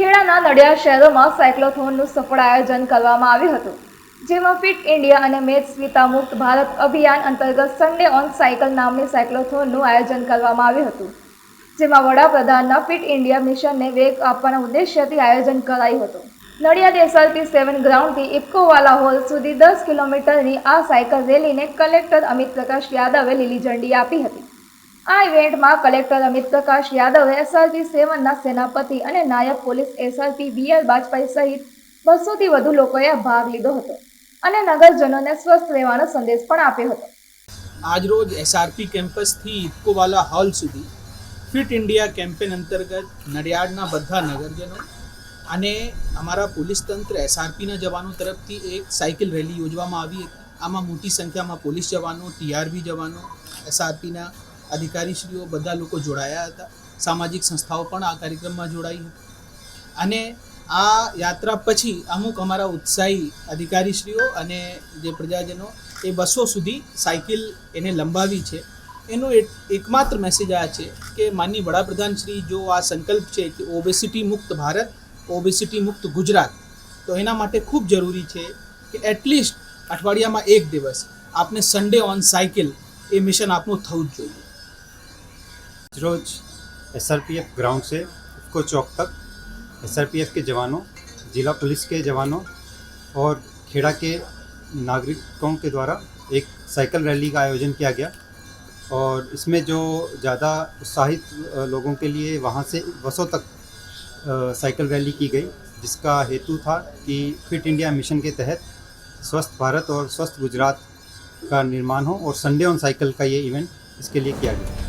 ખેડાના નડિયાદ શહેરોમાં સાયક્લોથોનનું સફળ આયોજન કરવામાં આવ્યું હતું, જેમાં ફિટ ઇન્ડિયા અને મેચ સ્મિતા મુક્ત ભારત અભિયાન અંતર્ગત સન્ડે ઓન સાયકલ નામની સાયક્લોથોનનું આયોજન કરવામાં આવ્યું હતું, જેમાં વડાપ્રધાનના ફિટ ઇન્ડિયા મિશનને વેગ આપવાના ઉદ્દેશ્યથી આયોજન કરાયું હતું. નડિયાદ એસઆરપી સેવન ગ્રાઉન્ડથી ઇફકોવાલા હોલ સુધી દસ કિલોમીટરની આ સાયકલ રેલીને કલેક્ટર અમિત પ્રકાશ યાદવે લીલી ઝંડી આપી હતી. આ ઇવેન્ટમાં કલેક્ટર અમિત પ્રકાશ યાદવે એસઆરપી સેવનના સેનાપતિ અને નાયબ police SRP B R Bajpai સહિત બસોથી વધુ લોકોએ ભાગ લીધો હતો અને નગરજનોને સ્વસ્થ રહેવાનો સંદેશ પણ આપ્યો હતો. આજરોજ એસઆરપી કેમ્પસથી ઇફકોવાલા હોલ સુધી ફિટ ઇન્ડિયા કેમ્પેન અંતર્ગત નડિયાડના બધા નગરજનો અને અમારા પોલીસ તંત્ર એસઆરપીના જવાનો તરફથી એક સાયકલ રેલી યોજવામાં આવી હતી. આમાં મોટી સંખ્યામાં પોલીસ જવાનો ટીઆરબી જવાનો એસઆરપીના અધિકારીશ્રીઓ બધા લોકો જોડાયા હતા. સામાજિક સંસ્થાઓ પણ આ કાર્યક્રમમાં જોડાઈ હતી. અને આ યાત્રા પછી અમુક અમારા ઉત્સાહી અધિકારીશ્રીઓ અને જે પ્રજાજનો એ બસો સુધી સાયકલ એને લંબાવી છે. એનો એકમાત્ર મેસેજ આ છે કે માનની વડાપ્રધાન શ્રી જો આ સંકલ્પ છે કે ઓબેસિટી મુક્ત ભારત ઓબેસિટી મુક્ત ગુજરાત, તો એના માટે ખૂબ જરૂરી છે કે એટલીસ્ટ અઠવાડિયામાં એક દિવસ આપને સન્ડે ઓન સાયકલ એ મિશન આપનું થવું જ જોઈએ. रोज एसआरपीएफ ग्राउंड से इफको चौक तक, एसआरपीएफ के जवानों, जिला पुलिस के जवानों और खेड़ा के नागरिकों के द्वारा एक साइकिल रैली का आयोजन किया गया और इसमें जो ज़्यादा उत्साहित लोगों के लिए वहाँ से बसों तक साइकिल रैली की गई, जिसका हेतु था कि फिट इंडिया मिशन के तहत स्वस्थ भारत और स्वस्थ गुजरात का निर्माण हो और संडे ऑन साइकिल का ये इवेंट इसके लिए किया गया।